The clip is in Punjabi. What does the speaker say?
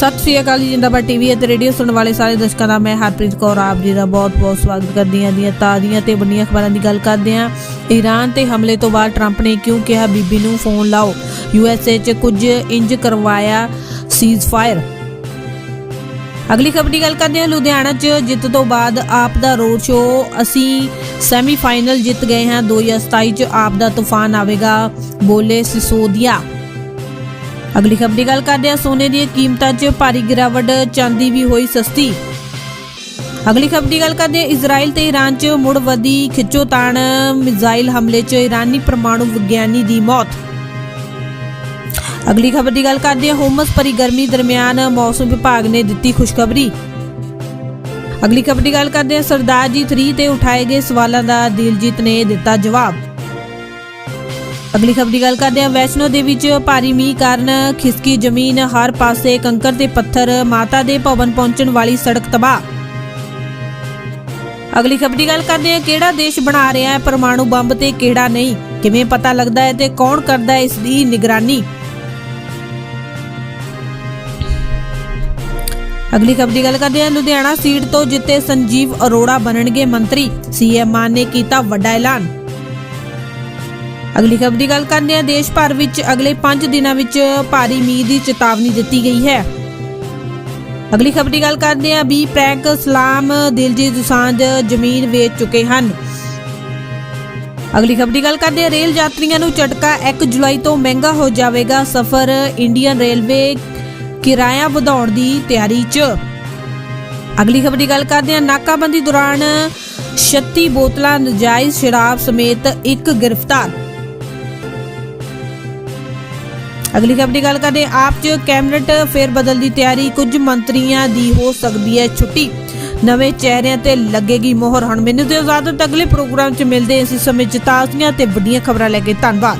ਸਤਿ ਸ਼੍ਰੀ ਅਕਾਲ ਜਿੰਦਾਬਾਦ ਟੀਵੀ ਅਤੇ ਰੇਡੀਓ ਸੁਣਨ ਵਾਲੇ ਸਾਰੇ ਦਰਸ਼ਕਾਂ ਦਾ ਮੈਂ ਹਰਪ੍ਰੀਤ ਕੌਰ ਆਪ ਜੀ ਦਾ ਬਹੁਤ-ਬਹੁਤ ਸਵਾਗਤ ਕਰਦੀ ਹਾਂ, ਦੀਆਂ ਤਾਜ਼ੀਆਂ ਤੇ ਵੱਡੀਆਂ ਖਬਰਾਂ ਦੀ ਗੱਲ ਕਰਦੇ ਹਾਂ। ਈਰਾਨ ਤੇ ਹਮਲੇ ਤੋਂ ਬਾਅਦ ਟਰੰਪ ਨੇ ਕਿਉਂ ਕਿਹਾ, ਬੀਬੀ ਨੂੰ ਫੋਨ ਲਾਓ? ਯੂਐਸਏ 'ਚ ਕੁਝ ਇੰਜ ਕਰਵਾਇਆ ਸੀਜ਼ ਅਗਲੀ ਖਬਰ ਦੀ ਗੱਲ ਕਰਦੇ ਹਾਂ, ਲੁਧਿਆਣਾ 'ਚ ਜਿੱਤ ਤੋਂ ਬਾਅਦ ਆਪ ਦਾ ਰੋਡ ਸ਼ੋਅ, ਅਸੀਂ ਸੈਮੀਫਾਈਨਲ ਜਿੱਤ ਗਏ ਹਾਂ। 2027 'ਚ ਆਪ ਦਾ ਤੂਫਾਨ ਆਵੇਗਾ, ਬੋਲੇ ਸਿਸੋਦੀਆ। ਅਗਲੀ ਖਬਰ ਦੀ ਗੱਲ ਕਰਦੇ ਹਾਂ, ਸੋਨੇ ਦੀਆਂ ਕੀਮਤਾਂ 'ਚ ਭਾਰੀ ਗਿਰਾਵਟ, ਚਾਂਦੀ ਵੀ ਹੋਈ ਸਸਤੀ। ਅਗਲੀ ਖਬਰ ਦੀ ਗੱਲ ਕਰਦੇ ਹਾਂ, ਇਜ਼ਰਾਈਲ ਤੇ ਈਰਾਨ 'ਚ ਮੁੜ ਵਧੀ ਖਿੱਚੋਤਾਣ ਮਿਜ਼ਾਈਲ ਹਮਲੇ 'ਚ ਈਰਾਨੀ ਪਰਮਾਣੂ ਵਿਗਿਆਨੀ ਦੀ ਮੌਤ। ਅਗਲੀ ਖਬਰ ਦੀ ਗੱਲ ਕਰਦੇ ਹਾਂ, ਹੋਮਸ ਭਰੀ ਗਰਮੀ ਦਰਮਿਆਨ ਮੌਸਮ ਵਿਭਾਗ ਨੇ ਦਿੱਤੀ ਖੁਸ਼ਖਬਰੀ। ਅਗਲੀ ਖਬਰ ਦੀ ਗੱਲ ਕਰਦੇ ਹਾਂ, ਸਰਦਾਰ ਜੀ 3 ਤੇ ਉਠਾਏ ਗਏ ਸਵਾਲਾਂ ਦਾ ਦਿਲਜੀਤ ਨੇ ਦਿੱਤਾ ਜਵਾਬ। ਅਗਲੀ ਖਬਰ ਦੀ ਗੱਲ ਕਰਦੇ ਹਾਂ। ਵੈਸ਼ਨੋ ਦੇਵੀ 'ਚ ਭਾਰੀ ਮੀਂਹ ਕਾਰਨ ਖਿਸਕੀ ਜ਼ਮੀਨ, ਹਰ ਪਾਸੇ ਕੰਕਰ ਤੇ ਪੱਥਰ, ਮਾਤਾ ਦੇ ਭਵਨ ਪਹੁੰਚਣ ਵਾਲੀ ਸੜਕ ਤਬਾਹ। ਅਗਲੀ ਖਬਰ ਦੀ ਗੱਲ ਕਰਦੇ ਹਾਂ। ਕਿਹੜਾ ਦੇਸ਼ ਬਣਾ ਰਿਹਾ ਹੈ ਪਰਮਾਣੂ ਬੰਬ ਤੇ ਕਿਹੜਾ ਨਹੀਂ? ਕਿਵੇਂ ਪਤਾ ਲੱਗਦਾ ਹੈ ਤੇ ਕੌਣ ਕਰਦਾ ਹੈ ਇਸ ਦੀ ਨਿਗਰਾਨੀ? ਅਗਲੀ ਖਬਰ ਦੀ ਗੱਲ ਕਰਦੇ ਹਾਂ। ਲੁਧਿਆਣਾ ਸੀਟ ਤੋਂ ਜਿੱਤੇ ਸੰਜੀਵ ਅਰੋੜਾ ਬਣਨਗੇ ਮੰਤਰੀ। ਸੀਐਮ ਮਾਨ ਨੇ ਕੀਤਾ ਵੱਡਾ ਐਲਾਨ। ਅਗਲੀ ਖਬਰ ਦੀ ਗੱਲ ਕਰਦੇ ਹਾਂ ਦੇਸ਼ ਭਰ ਵਿੱਚ ਅਗਲੇ 5 ਦਿਨਾਂ ਵਿੱਚ ਭਾਰੀ ਮੀਂਹ ਦੀ ਚੇਤਾਵਨੀ ਦਿੱਤੀ ਗਈ ਹੈ। ਅਗਲੀ ਖਬਰ ਦੀ ਗੱਲ ਕਰਦੇ ਹਾਂ ਵੀ ਪ੍ਰੈਂਕ ਸਲਾਮ ਦਿਲਜੀਤ ਦੁਸਾਂਝ ਜ਼ਮੀਨ ਵੇਚ ਚੁੱਕੇ ਹਨ। ਅਗਲੀ ਖਬਰ ਦੀ ਗੱਲ ਕਰਦੇ ਹਾਂ ਰੇਲ ਯਾਤਰੀਆਂ ਨੂੰ ਝਟਕਾ 1 ਜੁਲਾਈ ਤੋਂ ਮਹਿੰਗਾ ਹੋ ਜਾਵੇਗਾ ਸਫ਼ਰ ਇੰਡੀਅਨ ਰੇਲਵੇ ਕਿਰਾਇਆ ਵਧਾਉਣ ਦੀ ਤਿਆਰੀ 'ਚ। ਅਗਲੀ ਖਬਰ ਦੀ ਗੱਲ ਕਰਦੇ ਹਾਂ ਨਾਕਾਬੰਦੀ ਦੌਰਾਨ 36 ਬੋਤਲਾਂ ਨਜਾਇਜ਼ ਸ਼ਰਾਬ ਸਮੇਤ ਇੱਕ ਗ੍ਰਿਫਤਾਰ। ਅਗਲੀ ਖਬਰ ਦੀ ਗੱਲ ਕਰਦੇ ਹਾਂ, ਆਪ 'ਚ ਕੈਬਨਿਟ ਫੇਰ ਬਦਲ ਦੀ ਤਿਆਰੀ ਕੁਝ ਮੰਤਰੀਆਂ ਦੀ ਹੋ ਸਕਦੀ ਹੈ ਛੁੱਟੀ। ਨਵੇਂ ਚਿਹਰਿਆਂ ਤੇ ਲੱਗੇਗੀ ਮੋਹਰ। ਹੁਣ ਮੈਨੂੰ ਤੇ ਇਜਾਜ਼ਤ ਅਗਲੇ ਪ੍ਰੋਗਰਾਮ 'ਚ ਮਿਲਦੇ ਹਾਂ। ਸਮੇਂ ਚ ਤਾਜ਼ੀਆਂ ਤੇ ਵੱਡੀਆਂ ਖਬਰਾਂ ਲੈ ਕੇ ਧੰਨਵਾਦ।